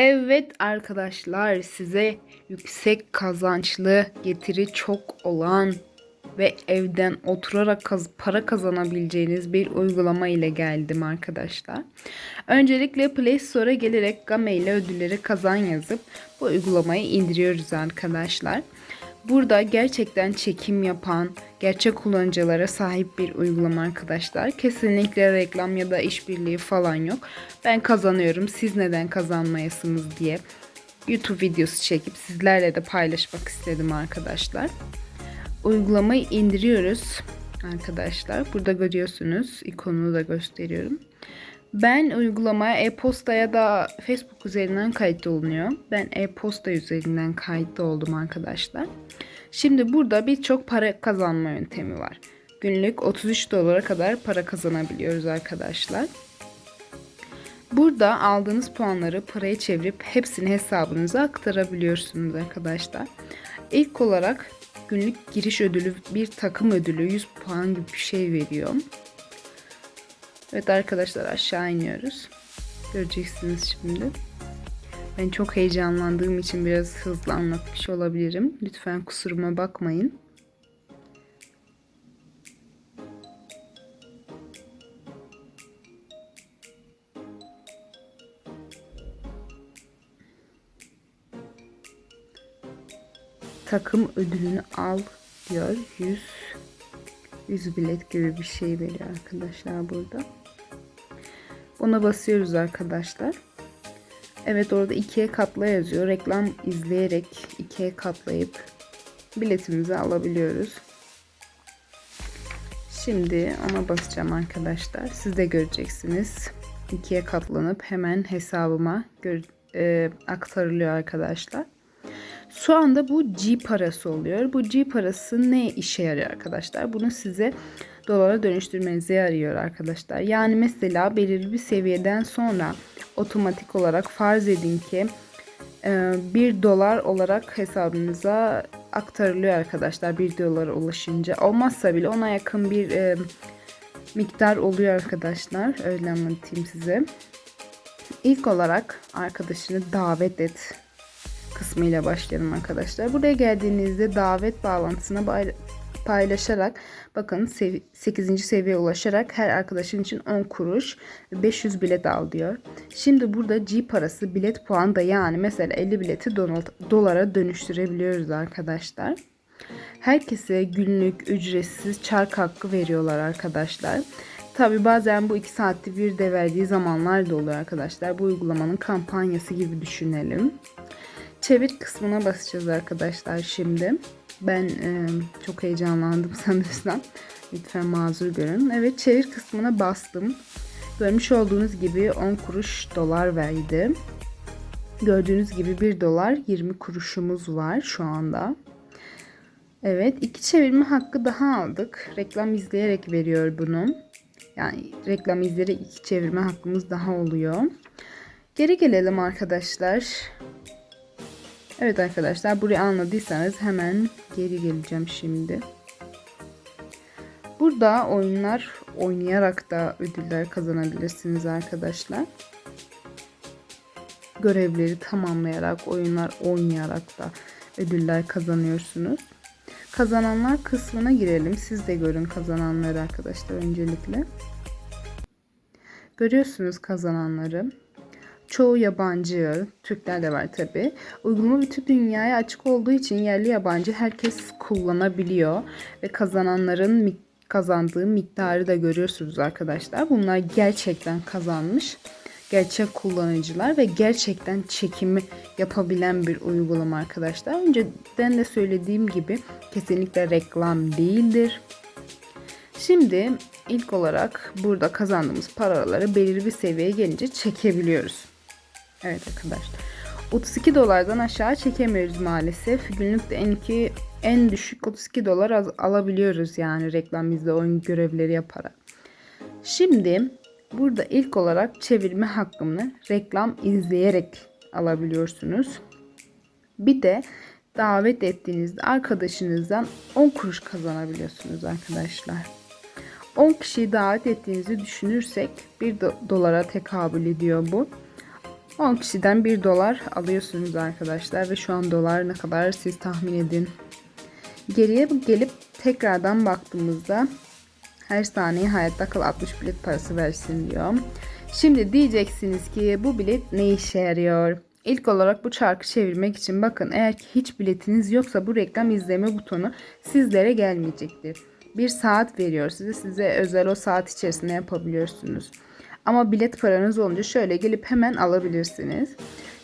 Evet arkadaşlar size yüksek kazançlı getiri çok olan ve evden oturarak kaz- para kazanabileceğiniz bir uygulama ile geldim arkadaşlar. Öncelikle Play Store'a gelerek Game ile ödülleri kazan yazıp bu uygulamayı indiriyoruz arkadaşlar. Burada gerçekten çekim yapan, gerçek kullanıcılara sahip bir uygulama arkadaşlar. Kesinlikle reklam ya da işbirliği falan yok. Ben kazanıyorum, siz neden kazanmayasınız diye YouTube videosu çekip sizlerle de paylaşmak istedim arkadaşlar. Uygulamayı indiriyoruz arkadaşlar. Burada görüyorsunuz. ikonunu da gösteriyorum. Ben uygulamaya e-posta ya da Facebook üzerinden kayıtlı olunuyor. Ben e-posta üzerinden kayıtlı oldum arkadaşlar. Şimdi burada birçok para kazanma yöntemi var. Günlük 33 dolara kadar para kazanabiliyoruz arkadaşlar. Burada aldığınız puanları paraya çevirip hepsini hesabınıza aktarabiliyorsunuz arkadaşlar. İlk olarak günlük giriş ödülü bir takım ödülü 100 puan gibi bir şey veriyor. Evet arkadaşlar aşağı iniyoruz. Göreceksiniz şimdi. Ben çok heyecanlandığım için biraz hızlı anlatmış olabilirim. Lütfen kusuruma bakmayın. Takım ödülünü al diyor. 100 100 bilet gibi bir şey veriyor arkadaşlar burada. Buna basıyoruz arkadaşlar. Evet orada ikiye katla yazıyor. Reklam izleyerek ikiye katlayıp biletimizi alabiliyoruz. Şimdi ona basacağım arkadaşlar. Siz de göreceksiniz. İkiye katlanıp hemen hesabıma e, aktarılıyor arkadaşlar. Şu anda bu G parası oluyor. Bu G parası ne işe yarıyor arkadaşlar? Bunu size dolara dönüştürmenize yarıyor arkadaşlar. Yani mesela belirli bir seviyeden sonra otomatik olarak farz edin ki 1 e, dolar olarak hesabınıza aktarılıyor arkadaşlar 1 dolara ulaşınca. Olmazsa bile ona yakın bir e, miktar oluyor arkadaşlar. Öyle anlatayım size. İlk olarak arkadaşını davet et kısmıyla başlayalım arkadaşlar. Buraya geldiğinizde davet bağlantısına paylaşarak bakın 8. seviyeye ulaşarak her arkadaşın için 10 kuruş 500 bilet al diyor. Şimdi burada G parası bilet puanı da yani mesela 50 bileti dolara dönüştürebiliyoruz arkadaşlar. Herkese günlük ücretsiz çark hakkı veriyorlar arkadaşlar. Tabi bazen bu 2 saatte bir de verdiği zamanlar da oluyor arkadaşlar. Bu uygulamanın kampanyası gibi düşünelim. Çevir kısmına basacağız arkadaşlar şimdi. Ben e, çok heyecanlandım sanırsam. Lütfen mazur görün. Evet çevir kısmına bastım. Görmüş olduğunuz gibi 10 kuruş dolar verdi. Gördüğünüz gibi 1 dolar 20 kuruşumuz var şu anda. Evet iki çevirme hakkı daha aldık. Reklam izleyerek veriyor bunu. Yani reklam izleyerek iki çevirme hakkımız daha oluyor. Geri gelelim arkadaşlar. Evet arkadaşlar burayı anladıysanız hemen geri geleceğim şimdi. Burada oyunlar oynayarak da ödüller kazanabilirsiniz arkadaşlar. Görevleri tamamlayarak, oyunlar oynayarak da ödüller kazanıyorsunuz. Kazananlar kısmına girelim. Siz de görün kazananları arkadaşlar öncelikle. Görüyorsunuz kazananları. Çoğu yabancı, Türkler de var tabi. Uygulama bütün dünyaya açık olduğu için yerli yabancı herkes kullanabiliyor. Ve kazananların kazandığı miktarı da görüyorsunuz arkadaşlar. Bunlar gerçekten kazanmış. Gerçek kullanıcılar ve gerçekten çekimi yapabilen bir uygulama arkadaşlar. Önceden de söylediğim gibi kesinlikle reklam değildir. Şimdi ilk olarak burada kazandığımız paraları belirli bir seviyeye gelince çekebiliyoruz. Evet arkadaşlar. 32 dolardan aşağı çekemiyoruz maalesef. Günlükte en iki en düşük 32 dolar az, alabiliyoruz yani reklam izle oyun görevleri yaparak. Şimdi burada ilk olarak çevirme hakkını reklam izleyerek alabiliyorsunuz. Bir de davet ettiğinizde arkadaşınızdan 10 kuruş kazanabiliyorsunuz arkadaşlar. 10 kişiyi davet ettiğinizi düşünürsek 1 dolara tekabül ediyor bu. 10 kişiden 1 dolar alıyorsunuz arkadaşlar ve şu an dolar ne kadar siz tahmin edin. Geriye gelip tekrardan baktığımızda her saniye hayatta kal 60 bilet parası versin diyor. Şimdi diyeceksiniz ki bu bilet ne işe yarıyor? İlk olarak bu çarkı çevirmek için bakın eğer ki hiç biletiniz yoksa bu reklam izleme butonu sizlere gelmeyecektir. Bir saat veriyor size. Size özel o saat içerisinde yapabiliyorsunuz. Ama bilet paranız olunca şöyle gelip hemen alabilirsiniz.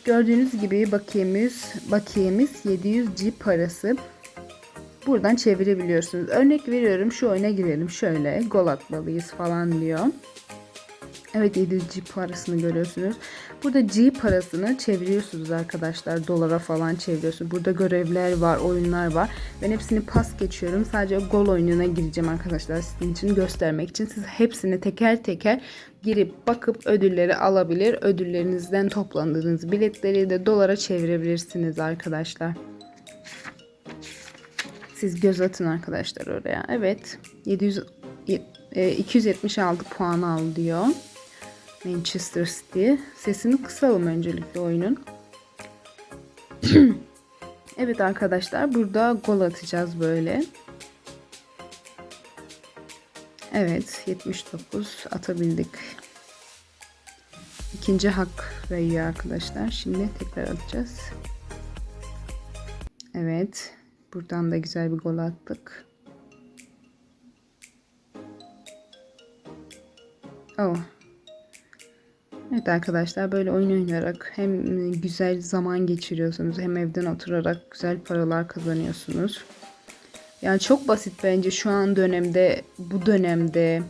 Gördüğünüz gibi bakiyemiz, bakiyemiz 700 G parası. Buradan çevirebiliyorsunuz. Örnek veriyorum şu oyuna girelim şöyle gol atmalıyız falan diyor. Evet 700 G parasını görüyorsunuz. Burada G parasını çeviriyorsunuz arkadaşlar. Dolara falan çeviriyorsunuz. Burada görevler var, oyunlar var. Ben hepsini pas geçiyorum. Sadece gol oyununa gireceğim arkadaşlar. Sizin için göstermek için. Siz hepsini teker teker girip bakıp ödülleri alabilir. Ödüllerinizden toplandığınız biletleri de dolara çevirebilirsiniz arkadaşlar. Siz göz atın arkadaşlar oraya. Evet. 700 e, 276 puan al diyor. Manchester City. Sesini kısalım öncelikle oyunun. evet arkadaşlar burada gol atacağız böyle. Evet 79 atabildik. İkinci hak veriyor arkadaşlar. Şimdi tekrar atacağız. Evet. Buradan da güzel bir gol attık. Oh. Evet arkadaşlar böyle oyun oynayarak hem güzel zaman geçiriyorsunuz hem evden oturarak güzel paralar kazanıyorsunuz. Yani çok basit bence şu an dönemde bu dönemde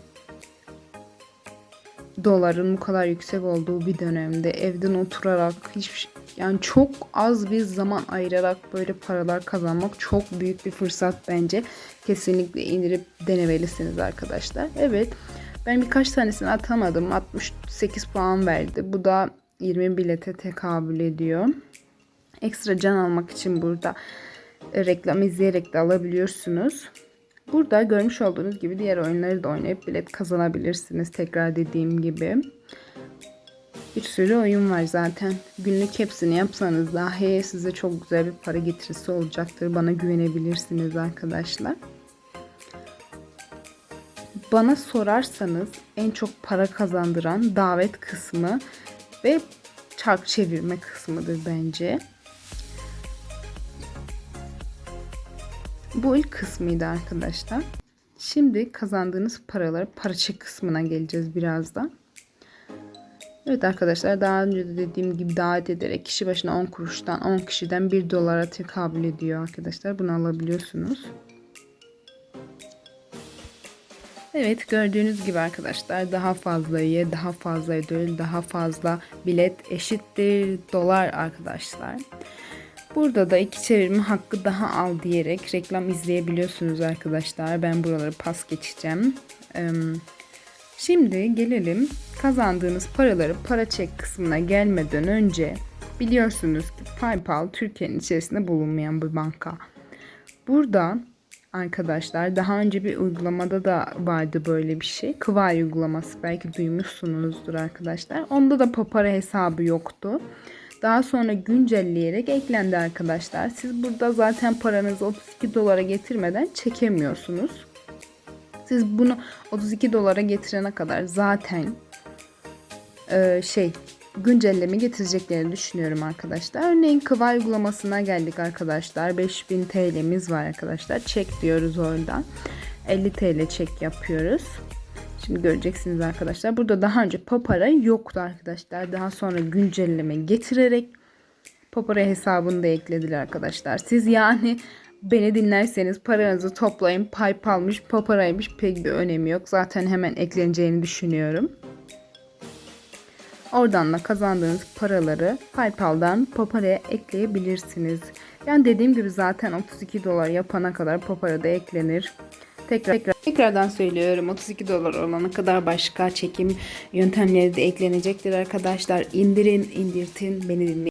doların bu kadar yüksek olduğu bir dönemde evden oturarak hiçbir şey, yani çok az bir zaman ayırarak böyle paralar kazanmak çok büyük bir fırsat bence. Kesinlikle indirip denemelisiniz arkadaşlar. Evet. Ben birkaç tanesini atamadım. 68 puan verdi. Bu da 20 bilete tekabül ediyor. Ekstra can almak için burada e, reklam izleyerek de alabiliyorsunuz. Burada görmüş olduğunuz gibi diğer oyunları da oynayıp bilet kazanabilirsiniz. Tekrar dediğim gibi. Bir sürü oyun var zaten. Günlük hepsini yapsanız dahi size çok güzel bir para getirisi olacaktır. Bana güvenebilirsiniz arkadaşlar. Bana sorarsanız en çok para kazandıran davet kısmı ve çark çevirme kısmıdır bence. Bu ilk kısmıydı arkadaşlar. Şimdi kazandığınız paraları paraçı kısmına geleceğiz birazdan. Evet arkadaşlar daha önce de dediğim gibi davet ederek kişi başına 10 kuruştan 10 kişiden 1 dolara tekabül ediyor arkadaşlar. Bunu alabiliyorsunuz. Evet gördüğünüz gibi arkadaşlar daha fazla üye, daha fazla ödül, daha fazla bilet eşittir dolar arkadaşlar. Burada da iki çevirme hakkı daha al diyerek reklam izleyebiliyorsunuz arkadaşlar. Ben buraları pas geçeceğim. Şimdi gelelim kazandığınız paraları para çek kısmına gelmeden önce biliyorsunuz ki PayPal Türkiye'nin içerisinde bulunmayan bir banka. Burada arkadaşlar daha önce bir uygulamada da vardı böyle bir şey. Kıvay uygulaması belki duymuşsunuzdur arkadaşlar. Onda da Papara hesabı yoktu. Daha sonra güncelleyerek eklendi arkadaşlar. Siz burada zaten paranızı 32 dolara getirmeden çekemiyorsunuz. Siz bunu 32 dolara getirene kadar zaten e, şey güncelleme getireceklerini düşünüyorum arkadaşlar. Örneğin Kıva uygulamasına geldik arkadaşlar. 5000 TL'miz var arkadaşlar. Çek diyoruz oradan. 50 TL çek yapıyoruz. Şimdi göreceksiniz arkadaşlar. Burada daha önce Papara yoktu arkadaşlar. Daha sonra güncelleme getirerek Papara hesabını da eklediler arkadaşlar. Siz yani beni dinlerseniz paranızı toplayın. Paypal'mış, Papara'ymış pek bir önemi yok. Zaten hemen ekleneceğini düşünüyorum. Oradan da kazandığınız paraları PayPal'dan Papara'ya ekleyebilirsiniz. Yani dediğim gibi zaten 32 dolar yapana kadar Papara da eklenir. Tekrar, tekrar tekrardan söylüyorum 32 dolar olana kadar başka çekim yöntemleri de eklenecektir arkadaşlar. İndirin, indirtin, beni dinleyin.